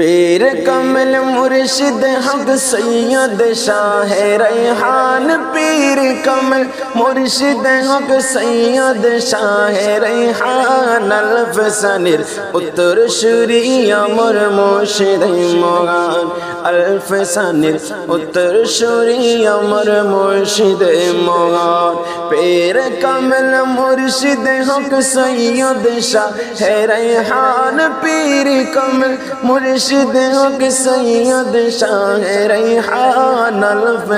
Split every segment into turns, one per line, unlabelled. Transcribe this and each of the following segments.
পীর কমল মুর্শিদ হক সৈয়দ শাহ রৈহান পীর কমল মুর্শিদ হক সৈয়দ শাহ রৈহান আলফ সানির উত্তর সুরি আমর মুর্শিদ মগান আলফ সানির উত্তর সুরি আমর মুর্শিদ মগান পীর কমল মুর্শিদ হক সৈয়দ শাহ রৈহান পীর কমল মুর্শিদ হক, সৈয়দ শাহ রৈহান আলফ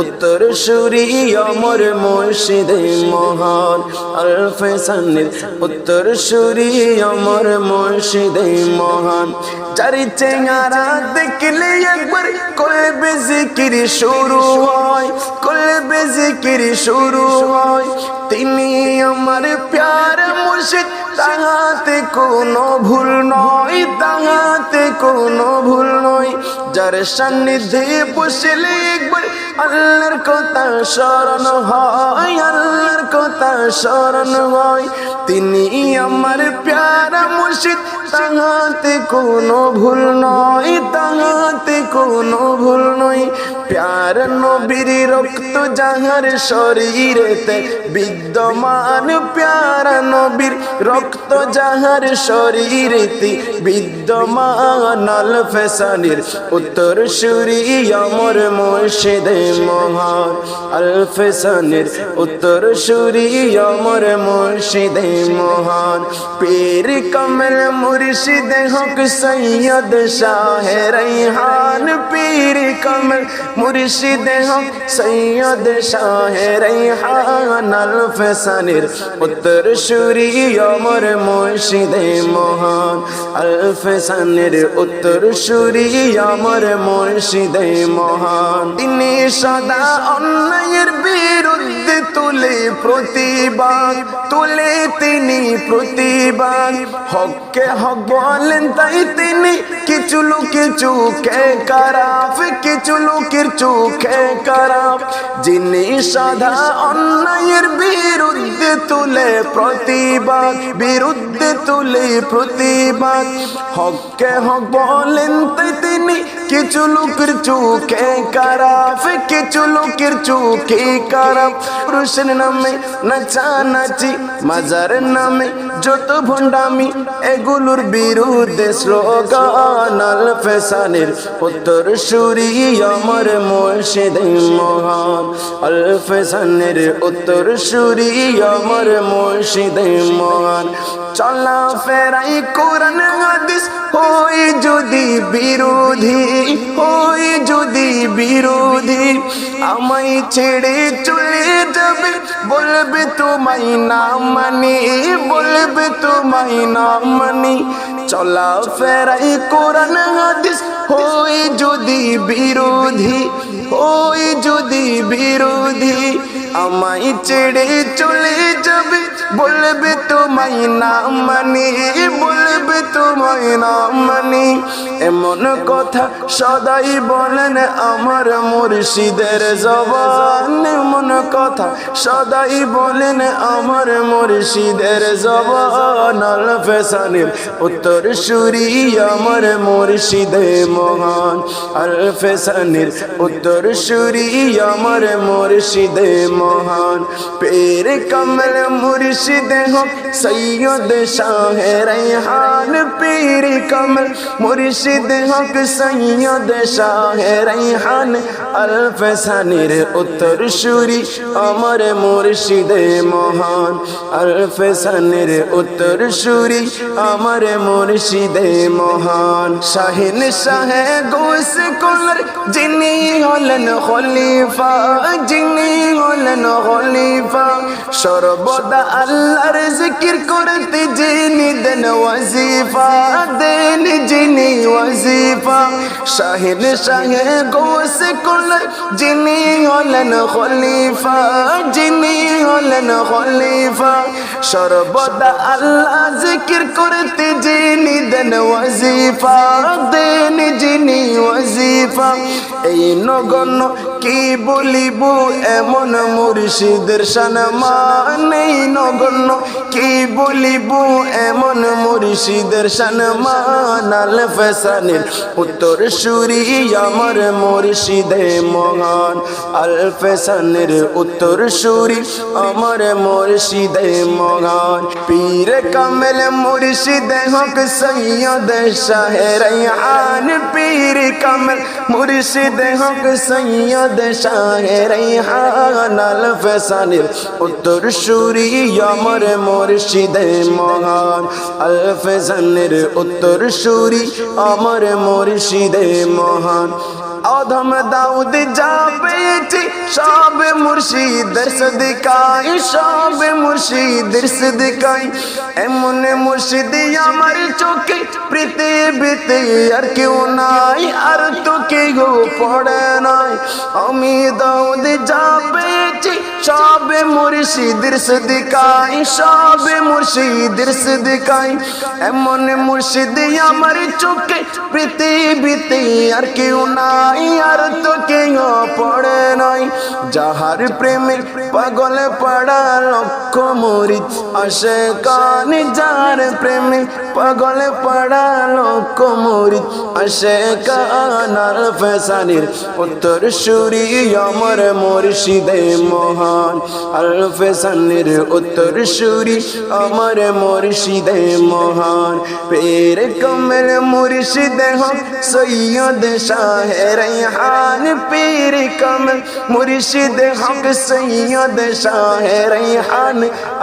উত্তর সুরি অমর মুর্শিদ মহান আলফ সানির উত্তর সুরি অমর মুর্শিদ মহান। চারি চেঙ্গারা দেখলে একবার কলবে জিকির শুরু হয়, কলবে জিকির শুরু হয়। তিনি আমার প্যার মুর্শিদ তাহাতে কোনো ভুল নয়, তাহাতে কোনো ভুল নয়। যার সান্নিধ্যে বসলে একবার আল্লাহর কথা স্মরণ হয়, আল্লাহর কথা স্মরণ হয়। তিনি আমার প্যারা মুর্শিদ, তাহাতে কোনো ভুল নয়, তাহাতে কোনো ভুল নয়। প্যার নবীর রক্ত যাহার শরীরেতে, বিদ্যমান প্যারা নবীর রক্ত যাহার শরীরেতে, বিদ্যমান আল ফেসানির উত্তর সুরি অমর মুর্শিদে মহান। আল ফেসানির উত্তর সুরি অমর মুর্শিদে মহান। পীর কমল মুর্শিদে হক সৈয়দ শাহ রৈহান। পীর কমল মুর্শিদে হক সৈয়দ শাহ রৈহান আল ফেসানির উত্তর সুরি অমর মুর্শিদে মহান। আল ফেসানির উত্তর সুরি অমর মুর্শিদে মহান। তিনি সদা অন্যায়ের বিরুদ্ধে তুলে প্রতিবাদ, তুলে তিনি প্রতিবাদ। হককে হক বলেন তাই তিনি কিছু লোকের চোখে খারাপ, কিছু লোকের চোখে খারাপ। যিনি সাধা অন্যায়ের বিরুদ্ধে প্রতিবাদ, বিরুদ্ধে তুলে প্রতিবাদ। হককে হক বলেন তাই তিনি কিছু লোকের চোখে খারাপ, কিছু লোকের চোখে খারাপ। পুরুষের নামে নাচানাচি, মাজার নামে যত ভণ্ডামি, এগুলোর বিরুদ্ধে স্লোগান আল ফেসানের উত্তর সুরি আমার মুর্শিদ মহান। আল ফেসানের উত্তর সুরি আমার মুর্শিদ মহান। চলা ফেরাই কোরআন হাদিস হই যদি বিরোধী হই যদি বিরোধী। আমায় ছেড়ে চলে যাবে বলবে তোমায় না মানি, বলবে তোমায় না মানি। চলা ফেরাই কোরআন, হাদিস, হই যদি বিরোধী, হই যদি বিরোধী। আমায় চেড়ে চলে যাবে। বলবে তোমায় না মানি, বলবে তোমায় না মানি। এমন কথা সদাই বলেন আমার মুর্শিদের জবান। এমন কথা সদাই বলেন আমার মুর্শিদের জবান। আল ফেসানির উত্তর সুরি আমার মুর্শিদে মহান। আল ফেসানির উত্তর সুরি আমার মুর্শিদে মহান। পের কমল মুর্শিদে হোক, সৈয়দ শাহ রৈহান পীর কমল। মুর্শিদ হক, সৈয়দ শাহ রৈহান আলফ সানির উত্তর সুরি। আমার মুর্শিদে মহান আলফ সানির উত্তর সুরি। আমার মুর্শিদে মহান শাহিন শাহে গোস কুলর যিনি হলেন খলিফা, যিনি হলেন খলিফা। সর্বদা আল্লাহর জিকির করতে যিনি দেন ওয়াজিফা, দেন যিনি ওয়াজিফা। শাহিন শাহে গোস কুল, যিনি হলেন খলিফা, যিনি হলেন খলিফা। সর্বদা আল্লাহ জিকির করতে যিনি দেন ওয়াজিফা, দেন যিনি ওয়াজিফা। এই নগণ্য কি বলিব? এমন মুর্শিদের নেই নগণ্য। কি বলিব? এমন মুর্শিদের সনমান আল ফেসানের উত্তর সুরি আমার মুর্শিদে মহান। আল ফেসানের উত্তর সুরি আমার মুর্শিদে মহান। পীর কামেল মুর্শিদে হক সৈয়দ শাহে রৈহান পীর কামেল মুর্শিদে হক সৈয়দ শাহে রৈহান আল ফেসানের উত্তর সুরি আমার মুর্শিদে মহান। আল ফেসানের উত্তর সুরি আমার মুর্শিদে মহান। অধম দাউদ পেয়েছি সব মুর্শিদের সদিকাই সব মুর্শিদের সদিকাই এমন মুর্শিদি আমার চোখে, পৃথিবীতে আর কেউ নাই, আর তো কেউ পড়ে নাই। আমি দাউদ যাবেছি সব মুর্শিদের সদিকাই সব মুর্শিদের সদিকাই এমন মুর্শিদ আমার চোখে, পৃথিবীতে আর কেউ নাই, আর তো কেউ পড়ে নাই। যাহার প্রেমে পাগল পড়া লক্ষ মরিচ আসে কান, যার প্রেমে পাগল পড়া লক্ষ মরিচ আসে কান আল ফেসানির। উত্তর সুরি আমার মুর্শিদে মহান। আল ফেসানির উত্তর সুরি আমার মুর্শিদে মহান। পের কমল মুর্শিদে হক, সৈয়দ শাহে রৈহান। পীর কমল মুর্শিদ হক, সৈয়দ শাহে রৈহান।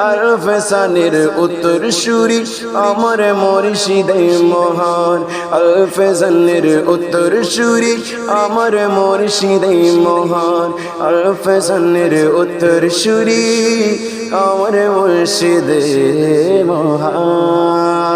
আরফ সানের উত্তর সুরি আমার মুর্শিদে মহান আলফ সানের উত্তর সুরি আমার মুর্শিদে মহান আলফ সানের উত্তর সুরি আমার মুর্শিদে মহান।